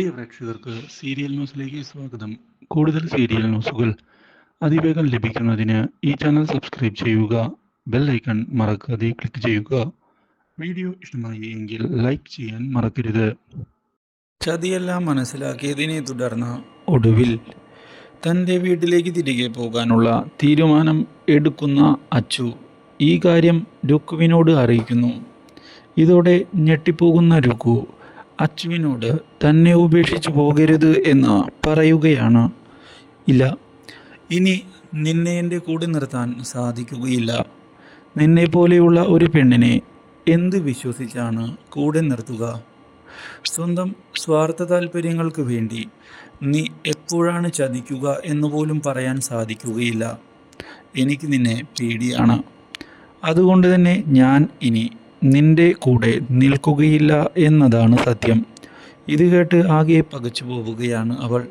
പ്രിയ പ്രേക്ഷകർക്ക് സീരിയൽ ന്യൂസിലേക്ക് സ്വാഗതം. കൂടുതൽ സീരിയൽ ന്യൂസുകൾ അതിവേഗം ലഭിക്കുന്നതിന് ഈ ചാനൽ സബ്സ്ക്രൈബ് ചെയ്യുക ബെൽ ഐക്കൺ മറക്കാതെ ക്ലിക്ക് ചെയ്യുക. വീഡിയോ ഇഷ്ടമായി എങ്കിൽ ലൈക്ക് ചെയ്യാൻ മറക്കരുത്. ചതിയെല്ലാം മനസ്സിലാക്കിയതിനെ തുടർന്ന് ഒടുവിൽ തന്റെ വീട്ടിലേക്ക് തിരികെ പോകാനുള്ള തീരുമാനം എടുക്കുന്ന അച്ചു ഈ കാര്യം രുക്കുവിനോട് അറിയിക്കുന്നു. ഇതോടെ ഞെട്ടിപ്പോകുന്ന രുക്കു അച്ചുവിനോട് തന്നെ ഉപേക്ഷിച്ചു പോകരുത് എന്ന് പറയുകയാണ്. ഇല്ല ഇനി നിന്നെ എന്റെ കൂടെ നിർത്താൻ സാധിക്കുകയില്ല. നിന്നെ പോലെയുള്ള ഒരു പെണ്ണിനെ എന്ത് വിശ്വസിച്ചാണ് കൂടെ നിർത്തുക? സ്വന്തം സ്വാർത്ഥ താല്പര്യങ്ങൾക്ക് വേണ്ടി നീ എപ്പോഴാണ് ചതിക്കുക എന്ന് പോലും പറയാൻ സാധിക്കുകയില്ല. എനിക്ക് നിന്നെ പേടിയാണ്. അതുകൊണ്ട് തന്നെ ഞാൻ ഇനി നിന്റെ കൂടെ നിൽക്കുകയില്ല എന്നതാണ് സത്യം. ഇത് കേട്ട് ആകെ പകച്ചു പോവുകയാണ് അവൾ.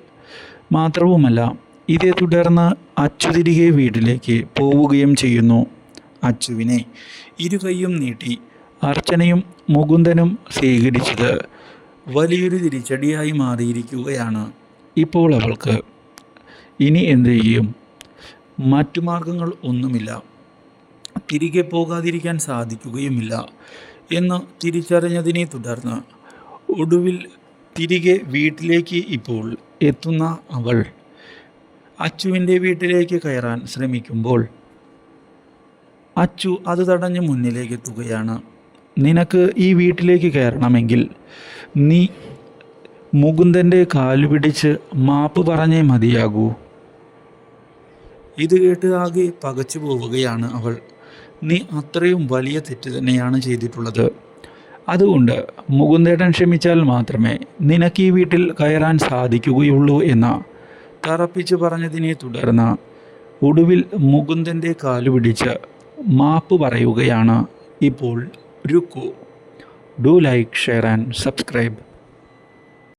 മാത്രവുമല്ല ഇതേ തുടർന്ന് അച്ചു തിരികെ വീട്ടിലേക്ക് പോവുകയും ചെയ്യുന്നു. അച്ചുവിനെ ഇരുകൈയും നീട്ടി അർച്ചനയും മുകുന്ദനും സ്വീകരിച്ചത് വലിയൊരു തിരിച്ചടിയായി മാറിയിരിക്കുകയാണ്. ഇപ്പോൾ അവൾക്ക് ഇനി എന്ത് ചെയ്യും? മറ്റു മാർഗങ്ങൾ ഒന്നുമില്ല. തിരികെ പോകാതിരിക്കാൻ സാധിക്കുകയുമില്ല എന്ന് തിരിച്ചറിഞ്ഞതിനെ തുടർന്ന് ഒടുവിൽ തിരികെ വീട്ടിലേക്ക് ഇപ്പോൾ എത്തുന്ന അവൾ അച്ചുവിന്റെ വീട്ടിലേക്ക് കയറാൻ ശ്രമിക്കുമ്പോൾ അച്ചു അത് തടഞ്ഞ് മുന്നിലേക്ക് എത്തുകയാണ്. നിനക്ക് ഈ വീട്ടിലേക്ക് കയറണമെങ്കിൽ നീ മുകുന്ദന്റെ കാലു പിടിച്ച് മാപ്പ് പറഞ്ഞേ മതിയാകൂ. ഇത് കേട്ട് ആകെ പകച്ചു പോവുകയാണ് അവൾ. നീ അത്രയും വലിയ തെറ്റ് തന്നെയാണ് ചെയ്തിട്ടുള്ളത്. അതുകൊണ്ട് മുകുന്ദേട്ടൻ ക്ഷമിച്ചാൽ മാത്രമേ നിനക്ക് ഈ വീട്ടിൽ കയറാൻ സാധിക്കുകയുള്ളൂ എന്ന തറപ്പിച്ചു പറഞ്ഞതിനെ തുടർന്ന് ഒടുവിൽ മുകുന്ദന്റെ കാലു പിടിച്ച് മാപ്പ് പറയുകയാണ് ഇപ്പോൾ Rukku. Do like share and subscribe.